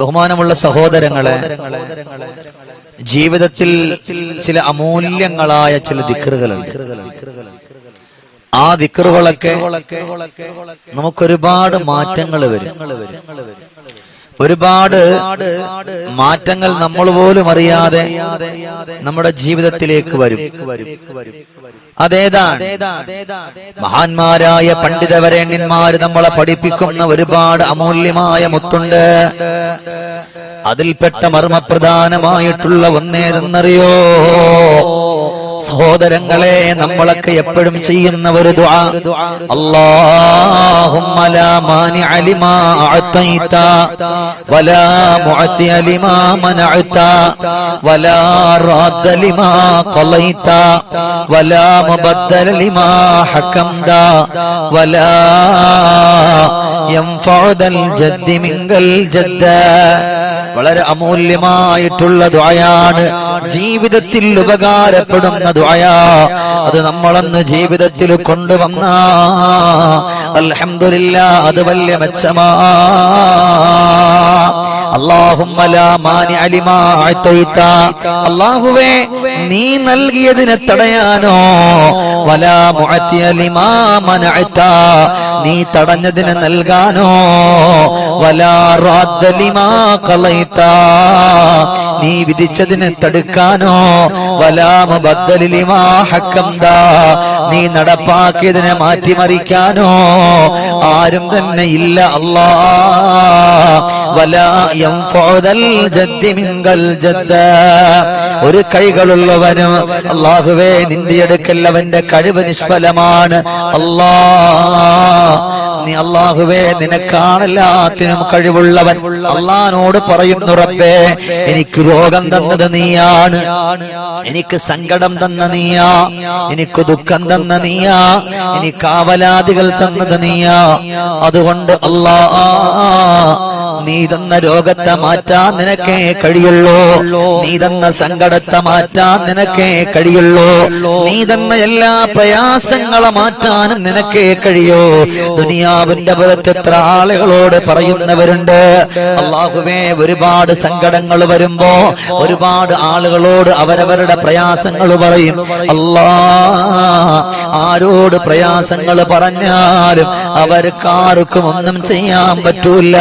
ബഹുമാനമുള്ള സഹോദരങ്ങളെ ജീവിതത്തിൽ ചില അമൂല്യങ്ങളായ ചില ദിക്കറുകളുണ്ട് ആ ദിക്കറുകളൊക്കെ നമുക്കൊരുപാട് മാറ്റങ്ങൾ വരും. ഒരുപാട് മാറ്റങ്ങൾ നമ്മൾ പോലും അറിയാതെ നമ്മുടെ ജീവിതത്തിലേക്ക് വരും. അതേതാണ്. മഹാന്മാരായ പണ്ഡിതവരേണ്യന്മാര് നമ്മളെ പഠിപ്പിക്കുന്ന ഒരുപാട് അമൂല്യമായ മുത്തുണ്ട്. അതിൽപ്പെട്ട മർമ്മപ്രധാനമായിട്ടുള്ള ഒന്നേതെന്നറിയോ? സഹോദരങ്ങളെ നമ്മളൊക്കെ എപ്പോഴും ചെയ്യുന്ന ഒരു വളരെ അമൂല്യമായിട്ടുള്ള ദ്വായാണ് ജീവിതത്തിൽ ഉപകാരപ്പെടും ഉപകാരപ്പെടുന്ന ദുആയ. അത് നമ്മളന്ന് ജീവിതത്തിൽ കൊണ്ടുവന്ന. അൽഹംദുലില്ല അത് വലിയ മെച്ചമാ. അല്ലാഹുവേ നീ നൽകിയതിനെ തടയാനോ? നീ തടഞ്ഞതിനെ നൽകാനോ? നീ വിധിച്ചതിനെ തടുക്കാനോ? നീ നടപ്പാക്കിയതിനെ മാറ്റിമറിക്കാനോ? ആരും തന്നെ ഇല്ല അല്ലാ ഒരു കൈകളുള്ളവനും അള്ളാഹുവേ നിന്റെ അടുക്കൽ കഴിവ് നിഷ്ഫലമാണ്. അല്ലാ നീ അള്ളാഹുവേ നിനക്കാണെല്ലാത്തിനും കഴിവുള്ളവൻ. അള്ളഹാനോട് പറയുന്നു റബ്ബേ എനിക്ക് രോഗം തന്നത് നീയാണ്. എനിക്ക് സങ്കടം തന്ന നീയാ. എനിക്ക് ദുഃഖം തന്ന നീയാ. എനിക്ക് ആവലാദികൾ തന്നത് നീയാ. അതുകൊണ്ട് അല്ലാ നീ തന്ന രോഗത്തെ മാറ്റാൻ നിനക്കേ കഴിയുള്ളൂ. നീ തന്ന സങ്കടത്തെ മാറ്റാൻ നിനക്കേ കഴിയുള്ളൂ. നീ തന്ന എല്ലാ പ്രയാസങ്ങളെ മാറ്റാനും നിനക്കേ കഴിയൂ. ദുനിയാവിന്റെ പുറത്ത് എത്ര ആളുകളോട് പറയുന്നവരുണ്ട്? അള്ളാഹുവേ ഒരുപാട് സങ്കടങ്ങൾ വരുമ്പോ ഒരുപാട് ആളുകളോട് അവരവരുടെ പ്രയാസങ്ങൾ പറയും. അല്ലാ ആരോട് പ്രയാസങ്ങൾ പറഞ്ഞാലും അവർക്കാർക്കും ഒന്നും ചെയ്യാൻ പറ്റൂല.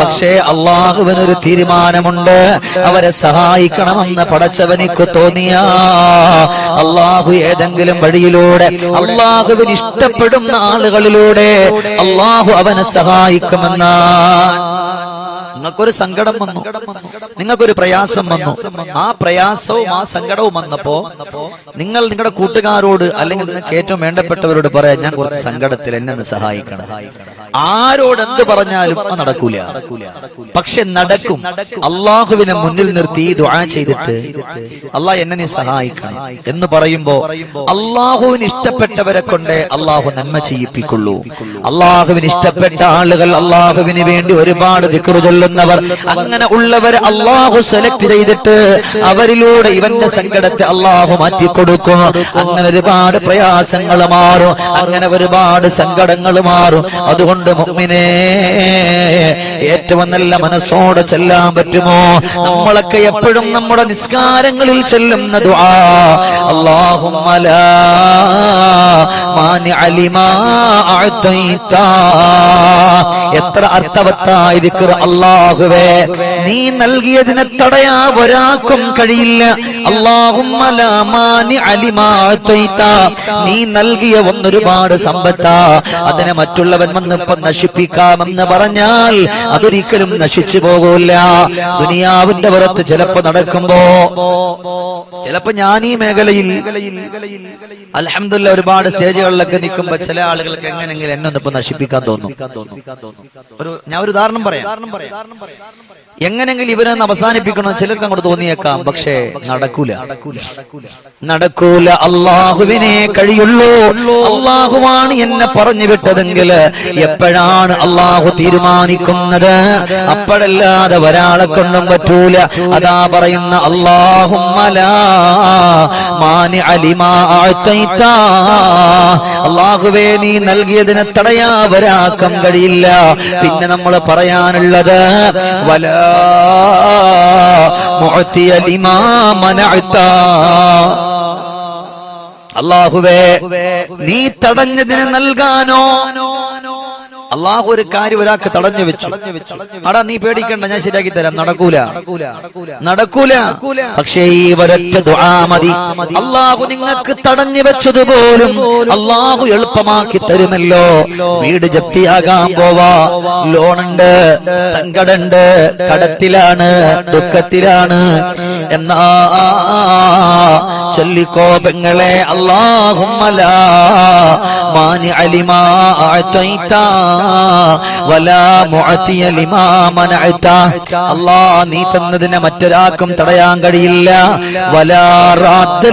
പക്ഷേ അള്ളാഹുവിനൊരു തീരുമാനമുണ്ട്. അവരെ സഹായിക്കണമെന്ന് പടച്ചവനിക്ക് തോന്നിയ അള്ളാഹു ഏതെങ്കിലും വഴിയിലൂടെ അള്ളാഹുവിന് ഇഷ്ടപ്പെടുന്ന ആളുകളിലൂടെ അള്ളാഹു അവനെ സഹായിക്കുമെന്നാണ് നിങ്ങൾക്കൊരു സങ്കടം വന്നു. നിങ്ങൾക്കൊരു പ്രയാസം വന്നു. ആ പ്രയാസവും ആ സങ്കടവും വന്നപ്പോ നിങ്ങൾ നിങ്ങളുടെ കൂട്ടുകാരോട് അല്ലെങ്കിൽ നിങ്ങൾക്ക് ഏറ്റവും വേണ്ടപ്പെട്ടവരോട് പറയാം ഞാൻ കുറച്ച് സങ്കടത്തിൽ എന്നെ ഒന്ന് സഹായിക്കണം. ആരോട് എന്ത് പറഞ്ഞാലും അത് നടക്കൂല. പക്ഷെ നടക്കും. അള്ളാഹുവിനെ മുന്നിൽ നിർത്തി ദുആ ചെയ്തിട്ട് അള്ളാഹ് എന്നെ നീ സഹായിക്കണം എന്ന് പറയുമ്പോ അള്ളാഹുവിന് ഇഷ്ടപ്പെട്ടവരെ കൊണ്ട് അള്ളാഹു നന്മ ചെയ്യിപ്പിക്കുള്ളൂ. അള്ളാഹുവിന് ഇഷ്ടപ്പെട്ട ആളുകൾ അള്ളാഹുവിന് വേണ്ടി ഒരുപാട് ദിക്കറു ചൊല്ലുന്നവർ. അങ്ങനെ ഉള്ളവർ അള്ളാഹു സെലക്ട് ചെയ്തിട്ട് അവരിലൂടെ ഇവന്റെ സങ്കടത്തെ അള്ളാഹു മാറ്റിക്കൊടുക്കും. അങ്ങനെ ഒരുപാട് പ്രയാസങ്ങൾ മാറും. അങ്ങനെ ഒരുപാട് സങ്കടങ്ങൾ മാറും. അതുകൊണ്ട് മുഅ്മിനേ. ഏറ്റവും നല്ല മനസ്സോടെ ചെല്ലാൻ പറ്റുമോ? നമ്മളൊക്കെ എപ്പോഴും നമ്മുടെ നിസ്കാരങ്ങളിൽ ചെല്ലുന്നത് ദുആ. അല്ലാഹുമ്മ ലാ മാനിഅ ലിമാ അഅതൈത എത്ര അർത്ഥവത്തായി ദിക്കർ അല്ലാഹുവേ നീ നൽകിയതിനെ തടയാ ഒരാൾക്കും കഴിയില്ല. അഅതൈത നീ നൽകിയ ഒന്നൊരുപാട് സമ്പത്താ. അതിനെ മറ്റുള്ളവൻ വന്ന് ഇപ്പൊ നശിപ്പിക്കാമെന്ന് പറഞ്ഞാൽ അതൊരിക്കലും നശിച്ചു പോകൂല ദുനിയാവിന്റെ പുറത്ത് ചിലപ്പോ നടക്കുമ്പോ ചിലപ്പോ ഞാൻ ഈ മേഖലയിൽ അലഹമില്ല ഒരുപാട് സ്റ്റേജുകളിലൊക്കെ നിൽക്കുമ്പോ ചില ആളുകൾക്ക് എങ്ങനെങ്കിലും എന്നെ ഒന്ന് നശിപ്പിക്കാൻ തോന്നും. ഒരു ഞാൻ ഒരു ഉദാഹരണം പറയാം. എങ്ങനെങ്കിലും ഇവരെ അവസാനിപ്പിക്കണം. ചിലർക്ക് അങ്ങോട്ട് തോന്നിയേക്കാം പക്ഷേ നടക്കൂല. നടക്കൂല. അള്ളാഹുവിനെ കഴിയുള്ളൂ. അള്ളാഹുവാണ് എന്നെ പറഞ്ഞു വിട്ടതെങ്കിൽ എപ്പോഴാണ് അള്ളാഹു തീരുമാനിക്കുന്നത്? അപ്പോഴല്ലാതെ ഒരാളെ കൊണ്ടും പറ്റൂല. അതാ പറയുന്ന അഅ്തൈത. അള്ളാഹുവേ നീ നൽകിയതിനെ തടയാ കഴിയില്ല. പിന്നെ നമ്മൾ പറയാനുള്ളത് വല മുഅത്തിയ ലിമാ മനഅത അള്ളാഹുവേ നീ തടഞ്ഞതിന് നൽകാനോ? അള്ളാഹു ഒരു കാര്യം ഒരാൾക്ക് തടഞ്ഞു വെച്ചു. അടാ നീ പേടിക്കണ്ട ഞാൻ ശരിയാക്കി തരാം. നടക്കൂല. നടക്കൂല. പക്ഷേ ഈ ഒരൊറ്റ മതി. അള്ളാഹു നിങ്ങൾക്ക് തടഞ്ഞു വെച്ചതുപോലും അള്ളാഹു എളുപ്പമാക്കി തരുമല്ലോ. വീട് ജപ്തിയാകാൻ പോവാ. ലോണുണ്ട്. സങ്കടുണ്ട്. കടത്തിലാണ്. ദുഃഖത്തിലാണ്. എന്നാ ചൊല്ലിക്കോ പെങ്ങളെ അള്ളാഹുമ്മല മാനി അലിമാ വലാ മുഅതിയ ലിമാ മനഅത. അല്ലാ നീ തന്നതിനെ മറ്റൊരാൾക്കും തടയാൻ കഴിയില്ല. വലാ റാദ്ദ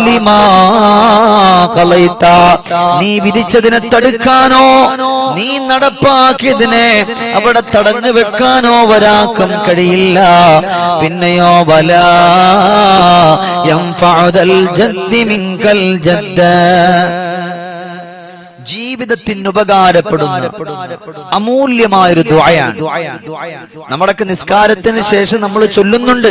നീ വിധിച്ചതിനെ തടുക്കാനോ നീ നടപ്പാക്കിയതിനെ അവിടെ തടഞ്ഞു വെക്കാനോ ഒരാൾക്കും കഴിയില്ല. പിന്നെയോ വലാ യൻഫഉദൽ ജദ്ദ ജീവിതത്തിന് ഉപകാരപ്പെടുന്ന അമൂല്യമായൊരു ദ്വായാണ് നമ്മുടെയൊക്കെ നിസ്കാരത്തിന് ശേഷം നമ്മൾ ചൊല്ലുന്നുണ്ട്.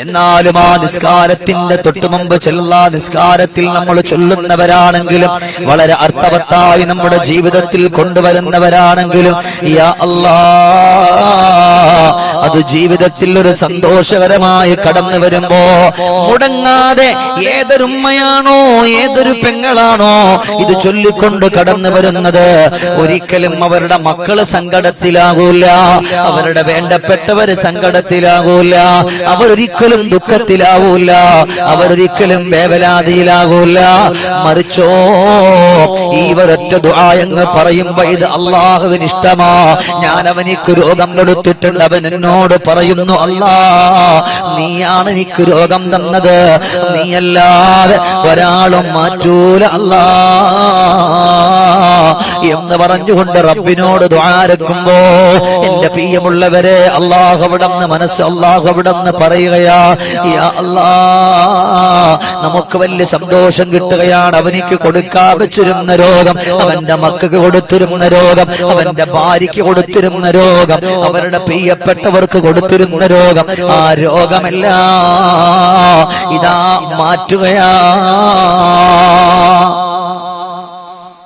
എന്നാലും ആ നിസ്കാരത്തിന്റെ തൊട്ടുമുമ്പ് ചെല്ലാ നിസ്കാരത്തിൽ നമ്മൾ ചൊല്ലുന്നവരാണെങ്കിലും വളരെ അർത്ഥവത്തായി നമ്മുടെ ജീവിതത്തിൽ കൊണ്ടുവരുന്നവരാണെങ്കിലും യാ അത് ജീവിതത്തിൽ ഒരു സന്തോഷകരമായി കടന്നു വരുമ്പോ മുടങ്ങാതെ ഏതൊരുമ്മയാണോ ഏതൊരു പെങ്ങളാണോ ഇത് ചൊല്ലിക്കൊണ്ട് കടന്നു വരുന്നത്? ഒരിക്കലും അവരുടെ മക്കൾ സങ്കടത്തിലാകൂല അവരുടെ വേണ്ടപ്പെട്ടവര് സങ്കടത്തിലാകൂല അവരൊരിക്കലും ദുഃഖത്തിലാവൂല അവരൊരിക്കലും വേവലാതിയിലാകൂല. മറിച്ചോ ഈ ഒരൊറ്റ ദുആയങ്ങ് പറയുമ്പോ ഇത് അള്ളാഹുവിന് ഇഷ്ടമാ ഞാൻ അവനിക്ക് രോഗം കൊടുത്തിട്ടുണ്ട് അവൻ എന്നോട് പറയുന്നു അല്ലാ നീയാണ് എനിക്ക് രോഗം തന്നത്. നീയല്ലാതെ ഒരാളും മാറ്റൂല അല്ലാ. എന്ന് പറഞ്ഞുകൊണ്ട് റബ്ബിനോട് ദ്വാരക്കുമ്പോ എന്റെ പ്രിയമുള്ളവരെ അള്ളാഹുവിടന്ന് മനസ്സ് അള്ളാഹുവിടന്ന് പറയുകയാ അല്ലാ നമുക്ക് വലിയ സന്തോഷം കിട്ടുകയാണ് അവനിക്ക് കൊടുക്കാൻ വെച്ചിരുന്ന രോഗം അവന്റെ മക്കൾക്ക് കൊടുത്തിരുന്ന രോഗം അവന്റെ ഭാര്യയ്ക്ക് കൊടുത്തിരുന്ന രോഗം അവരുടെ പ്രിയപ്പെട്ടവർക്ക് കൊടുത്തിരുന്ന രോഗം. ആ രോഗമല്ല. ഇതാ മാറ്റുകയാ.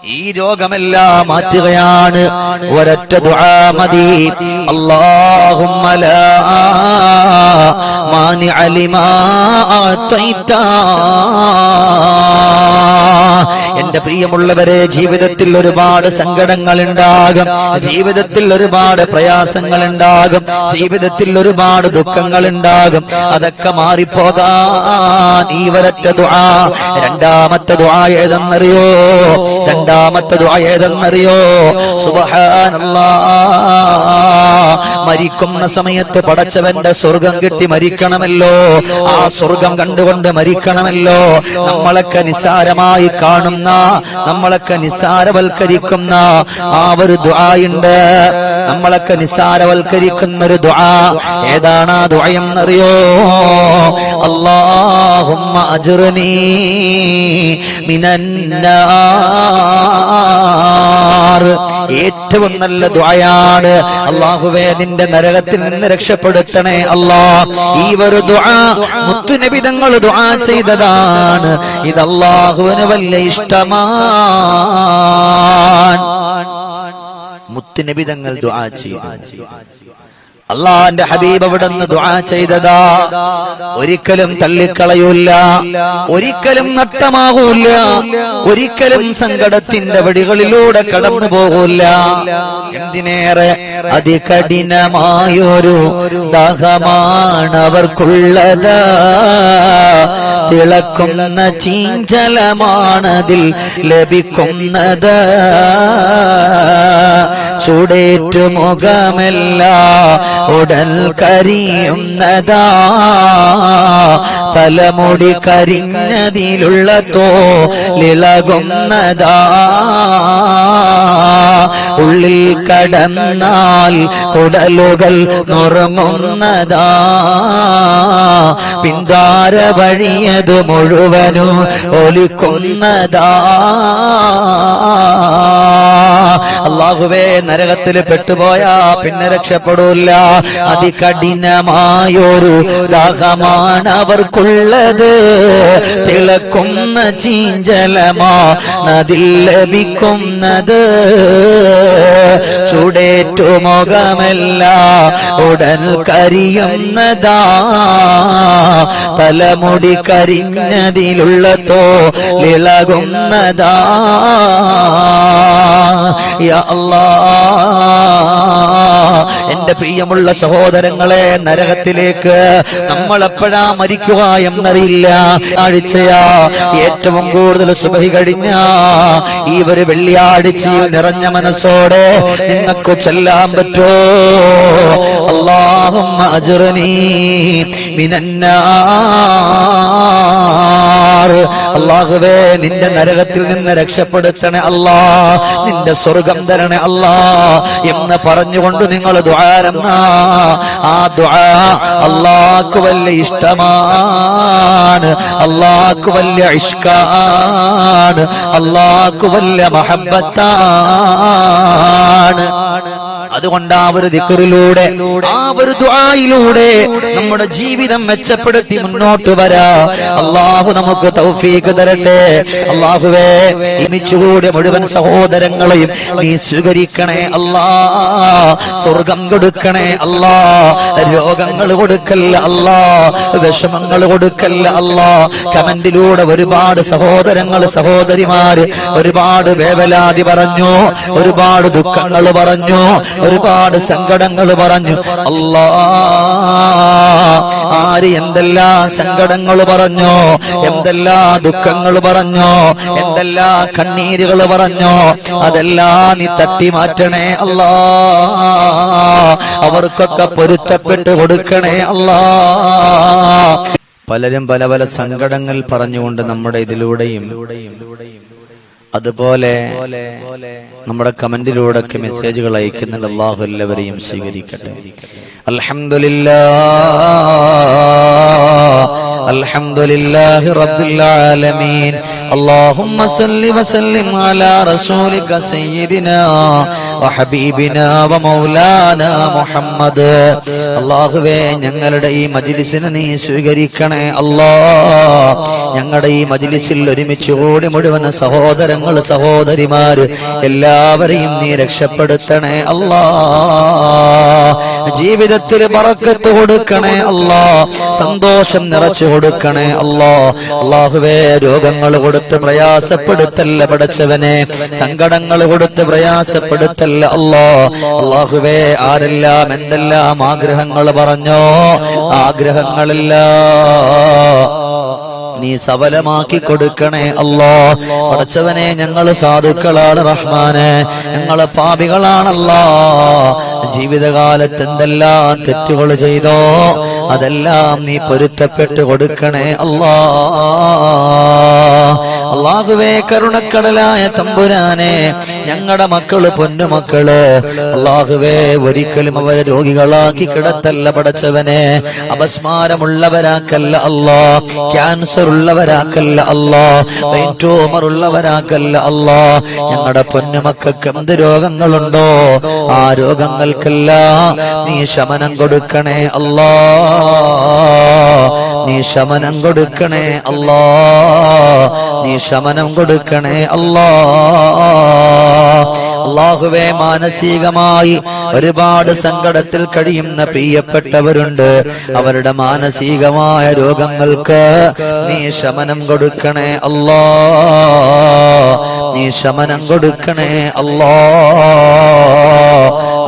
ഈ രോഗമെല്ലാം മാറ്റുകയാണ്. ഒരൊറ്റ ദുആ മതി. അല്ലാഹുമ്മ ലാ എന്റെ പ്രിയമുള്ളവരെ ജീവിതത്തിൽ ഒരുപാട് സങ്കടങ്ങൾ ഉണ്ടാകും ജീവിതത്തിൽ ഒരുപാട് പ്രയാസങ്ങൾ ഉണ്ടാകും ജീവിതത്തിൽ ഒരുപാട് ദുഃഖങ്ങൾ ഉണ്ടാകും അതൊക്കെ മാറിപ്പോകാൻ ഈ ദുആ രണ്ടാമത്തെ ദുആ ഏതെന്നറിയോ? രണ്ടാമത്തെ ദുആ ഏതെന്നറിയോ? സുബ്ഹാനല്ലാ. മരിക്കുന്ന സമയത്ത് പടച്ചവന്റെ സ്വർഗം കിട്ടി മരിക്കണമല്ലോ. ആ സ്വർഗം കണ്ടുകൊണ്ട് മരിക്കണമല്ലോ. നമ്മളൊക്കെ നിസ്സാരമായി കാണുന്ന നമ്മളൊക്കെ നിസാരവൽക്കരിക്കുന്ന ആ ഒരു ദുണ്ട് നമ്മളൊക്കെ നിസാരവൽക്കരിക്കുന്ന ഒരു ദുആ. ഏതാണ് ആ ദുആ അള്ളാഹുമ്മ അജ്റുനീ മിനന്നാർ ഏറ്റവും നല്ല ദുആയാണ് അള്ളാഹുവേ നിന്റെ നരകത്തിൽ നിന്ന് രക്ഷപ്പെടുത്തണേ അല്ലാ ഈ ഒരു ദുആ മുത്തുനബി തങ്ങൾ ദുആ ചെയ്തതാണ് ഇത് അള്ളാഹുവിന് വല്ല ഇഷ്ടമാണ് മുത്തുനബി തങ്ങൾ ദുആ ചെയ്തു അള്ളാന്റെ ഹബീബ് അവിടുന്ന് ദുആ ചെയ്തതാ. ഒരിക്കലും തള്ളിക്കളയൂല. ഒരിക്കലും നട്ടമാകൂല ഒരിക്കലും സങ്കടത്തിന്റെ വഴികളിലൂടെ കടന്നു പോകൂല. എന്തിനേറെ അതികഠിനമായൊരു ദാഹമാണവർക്കുള്ളത് തിളക്കുന്ന ചീഞ്ചലമാണതിൽ ലഭിക്കുന്നത്. ചൂടേറ്റു മുഖമല്ല ഉടൽ കരിയുന്നതാ തലമുടി കരിഞ്ഞതിലുള്ള തോലിളകുന്നതാ. ഉള്ളിൽ കടന്നാൽ ഉടലുകൾ നുറങ്ങുന്നതാ. പിന്താര വഴിയത് മുഴുവനും ഒലിക്കുന്നതാ. അള്ളാഹുവേ നരകത്തിൽ പെട്ടുപോയാ പിന്നെ രക്ഷപ്പെടൂല്ല. അതികഠിനമായൊരു ദാഹമാണ് അവർക്കുള്ളത്. തിളക്കുന്ന ചീഞ്ചലമാ നദിൽ ലഭിക്കുന്നത്. ചുടേറ്റു മുഖമല്ല ഉടൻ കരിയുന്നതാ. തലമുടി കരിഞ്ഞതിലുള്ളതോ വിളകുന്നതാ. യാ അല്ലാ. എന്റെ പ്രിയമുള്ള സഹോദരങ്ങളെ നരകത്തിലേക്ക് നമ്മൾ എപ്പോഴാ മരിക്കുക എന്നറിയില്ല. ആഴ്ചയാ ഏറ്റവും കൂടുതൽ സുബഹി കഴിഞ്ഞ ഈ ഒരു വെള്ളിയാഴ്ചയിൽ നിറഞ്ഞ മനസ്സോടെ നിങ്ങൾക്ക് ചെല്ലാൻ പറ്റോ? അള്ളാഹും അള്ളാഹുവേ നിന്റെ നരകത്തിൽ നിന്ന് രക്ഷപ്പെടുത്തണേ അല്ലാ നിന്റെ സ്വർഗം തരണേ അല്ലാ എന്ന് പറഞ്ഞുകൊണ്ട് നിങ്ങൾ ദ്വാരന്ന ആ അള്ളാഹ്ക്ക് വലിയ ഇഷ്ടമാണ്. അള്ളാഹ്ക്ക് വല്ല ഇഷ്കാണ്. അള്ളാഹ്ക്ക് വല്ല മഹബത്താണ് അതുകൊണ്ട് ആ ഒരു ദിക്കറിലൂടെ ആ ഒരു ദുആയിലൂടെ നമ്മുടെ ജീവിതം മെച്ചപ്പെടുത്തി മുന്നോട്ട് വരാ. അള്ളാഹു നമുക്ക് തൗഫീഖ് തരട്ടെ. അള്ളാഹുവേ ഇനിച്ചുകൂടെ മുഴുവൻ സഹോദരങ്ങളെയും നീ സ്വീകരിക്കണേ അല്ലാ. സ്വർഗം കൊടുക്കണേ അല്ലാ. രോഗങ്ങൾ കൊടുക്കല്ല അല്ലാ. വിഷമങ്ങൾ കൊടുക്കല്ല അല്ലാ. കമന്റിലൂടെ ഒരുപാട് സഹോദരങ്ങൾ സഹോദരിമാര് ഒരുപാട് വേവലാതി പറഞ്ഞു ഒരുപാട് ദുഃഖങ്ങൾ പറഞ്ഞു ഒരുപാട് സങ്കടങ്ങൾ പറഞ്ഞു. അല്ലാ ആര് എന്തെല്ലാ സങ്കടങ്ങൾ പറഞ്ഞോ? എന്തെല്ലാ ദുഃഖങ്ങൾ പറഞ്ഞോ? എന്തെല്ലാ കണ്ണീരുകൾ പറഞ്ഞോ? അതെല്ലാം നീ തട്ടി മാറ്റണേ അല്ലാ. അവർക്കൊക്കെ പൊരുത്തപ്പെട്ട് കൊടുക്കണേ അല്ലാ. പലരും പല പല സങ്കടങ്ങൾ പറഞ്ഞുകൊണ്ട് നമ്മുടെ ഇതിലൂടെയും അതുപോലെ നമ്മുടെ കമന്റിലൂടെ ഒക്കെ മെസ്സേജുകൾ അയക്കുന്നുണ്ട് അള്ളാഹു എല്ലാവരെയും സ്വീകരിക്കട്ടെ. അൽഹംദുലില്ലാ അൽഹംദുലില്ലാഹി റബ്ബിൽ ആലമീൻ اللهم صل وسلم على رسولك سيدنا وحبيبنا ومولانا മുഹമ്മദ് അള്ളാഹുവേ ഞങ്ങളുടെ ഈ മജിലിസിനെ നീ സ്വീകരിക്കണേ അല്ലാ ഞങ്ങളുടെ ഈ മജിലിസിൽ ഒരുമിച്ച് കൂടി മുഴുവൻ സഹോദരങ്ങൾ സഹോദരിമാര് എല്ലാവരെയും നീ രക്ഷപ്പെടുത്തണേ അല്ലാ ജീവിതത്തിൽ പറക്കത്ത് കൊടുക്കണേ അല്ലാ. സന്തോഷം നിറച്ചു കൊടുക്കണേ അല്ലാ. അള്ളാഹുവേ രോഗങ്ങൾ കൊടുത്ത് പ്രയാസപ്പെടുത്തല്ല പടച്ചവനെ. സങ്കടങ്ങൾ കൊടുത്ത് പ്രയാസപ്പെടുത്തല്ല അല്ലാ. അള്ളാഹുവേ ആരെല്ലാം എന്തെല്ലാം ആഗ്രഹങ്ങൾ പറഞ്ഞോ? ആഗ്രഹങ്ങളില്ല നീ സബലമാക്കി കൊടുക്കണേ അല്ലോ. പടച്ചവനെ ഞങ്ങൾ സാധുക്കളാണ് റഹ്മാനെ. ഞങ്ങൾ പാപികളാണല്ലോ. ജീവിതകാലത്ത് എന്തെല്ലാം തെറ്റുകൾ ചെയ്തോ അതെല്ലാം നീ പൊരുത്തപ്പെട്ട് കൊടുക്കണേ അല്ലാ. അള്ളാഹുവേ കരുണക്കടലായ തമ്പുരാനെ ഞങ്ങളുടെ മക്കൾ പൊന്നുമക്കൾ അള്ളാഹുവേ ഒരിക്കലും അവരെ രോഗികളാക്കി കിടത്തല്ല പടച്ചവനെ. അപസ്മാരമുള്ളവരാക്കല്ല അല്ലാ. ക്യാൻസർ ഉള്ളവരാക്കല്ല അല്ലാ. ബ്രെയിൻ ട്യൂമർ ഉള്ളവരാക്കല്ല അല്ലാ. ഞങ്ങളുടെ പൊന്നുമക്കൾക്ക് എന്ത് രോഗങ്ങളുണ്ടോ? ആ രോഗങ്ങൾക്കെല്ലാം നീ ശമനം കൊടുക്കണേ അല്ലാ. നീ ശമനം കൊടുക്കണേ അല്ലാ. നീ ശമനം കൊടുക്കണേ അല്ലാ. അള്ളാഹുവെ മാനസികമായി ഒരുപാട് സങ്കടത്തിൽ കഴിയുന്ന പ്രിയപ്പെട്ടവരുണ്ട്. അവരുടെ മാനസികമായ രോഗങ്ങൾക്ക് നീ ശമനം കൊടുക്കണേ അല്ലാ. നീ ശമനം കൊടുക്കണേ അല്ലോ.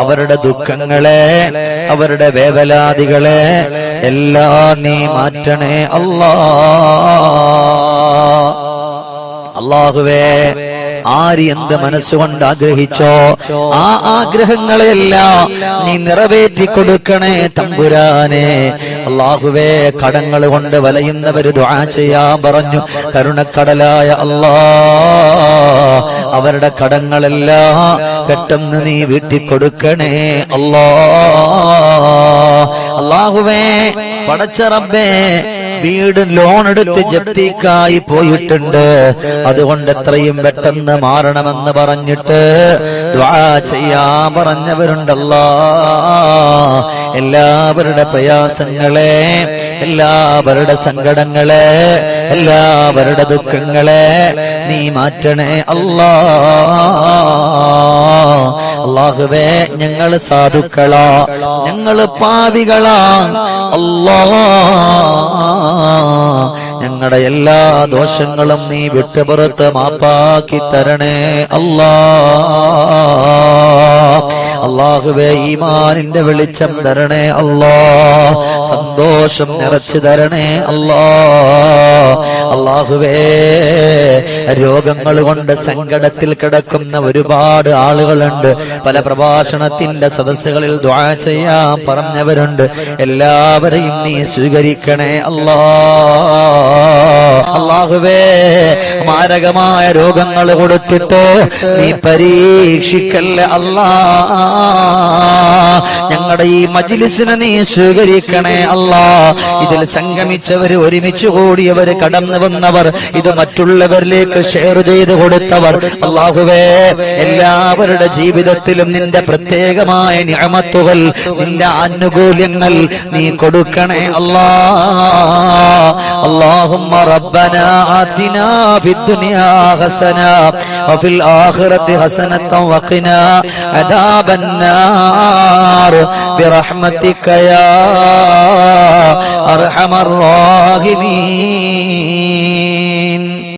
അവരുടെ ദുഃഖങ്ങളെ അവരുടെ വേവലാദികളെ എല്ലാം നീ മാറ്റണേ അല്ലാ. അള്ളാഹുവേ ആര് എന്ത് മനസ്സുകൊണ്ട് ആഗ്രഹിച്ചോ ആ ആഗ്രഹങ്ങളെല്ലാം നീ നിറവേറ്റി കൊടുക്കണേ തമ്പുരാനെ. അള്ളാഹുവേ കടങ്ങൾ കൊണ്ട് വലയുന്നവര് ദുആ ചെയ്യാൻ പറഞ്ഞു. കരുണക്കടലായ അള്ളാ അവരുടെ കടങ്ങളെല്ലാം പെട്ടെന്ന് നീ വീട്ടിക്കൊടുക്കണേ അള്ളാ. അള്ളാഹുവേ പടച്ച റബ്ബേ വീട് ലോൺ എടുത്ത് ജപ്തിക്കായി പോയിട്ടുണ്ട്. അതുകൊണ്ട് എത്രയും പെട്ടെന്ന് മാറണമെന്ന് പറഞ്ഞിട്ട് ചെയ്യാ പറഞ്ഞവരുണ്ടല്ലോ. എല്ലാവരുടെ പ്രയാസങ്ങളെ എല്ലാവരുടെ സങ്കടങ്ങളെ എല്ലാവരുടെ ദുഃഖങ്ങളെ നീ മാറ്റണേ അല്ലാ. അള്ളാഹുവേ ഞങ്ങൾ സാധുക്കളാ. ഞങ്ങൾ പാവികളാ. അല്ലാ. ഞങ്ങളുടെ എല്ലാ ദോഷങ്ങളും നീ വിട്ടുപുറത്ത് മാപ്പാക്കി തരണേ. അല്ലാ. അള്ളാഹുവേ ഈമാനിന്റെ വെളിച്ചം തരണേ. അല്ലാ. സന്തോഷം നിറച്ചു തരണേ. അല്ലാ. അള്ളാഹുവേ രോഗങ്ങൾ കൊണ്ട് സങ്കടത്തിൽ കിടക്കുന്ന ഒരുപാട് ആളുകളുണ്ട്. പല പ്രഭാഷണത്തിന്റെ സദസ്സുകളിൽ ദ്വാ ചെയ്യാൻ പറഞ്ഞവരുണ്ട്. എല്ലാവരെയും നീ സ്വീകരിക്കണേ അല്ലാ. അള്ളാഹുവേ മാരകമായ രോഗങ്ങൾ കൊടുത്തിട്ട് നീ പരീക്ഷിക്കല്ല അല്ലാ. ഞങ്ങളുടെ ഈ മജിലിസിനെ നീ സ്വീകരിക്കണേ അല്ലാ. ഇതിൽ സംഗമിച്ചവര് ഒരുമിച്ച് കൂടിയവര് കടന്നു വന്നവർ ഇത് മറ്റുള്ളവരിലേക്ക് ഷെയർ ചെയ്ത് കൊടുത്തവർ അള്ളാഹുവേ എല്ലാവരുടെ ജീവിതത്തിലും നിന്റെ പ്രത്യേകമായ നിയമത്തുകൾ നിന്റെ ആനുകൂല്യങ്ങൾ നീ കൊടുക്കണേ അല്ലാ اللهم ربنا آتنا في الدنيا حسنة وفي الآخرة حسنة وقنا عذاب النار برحمتك يا أرحم الراحمين الرحيم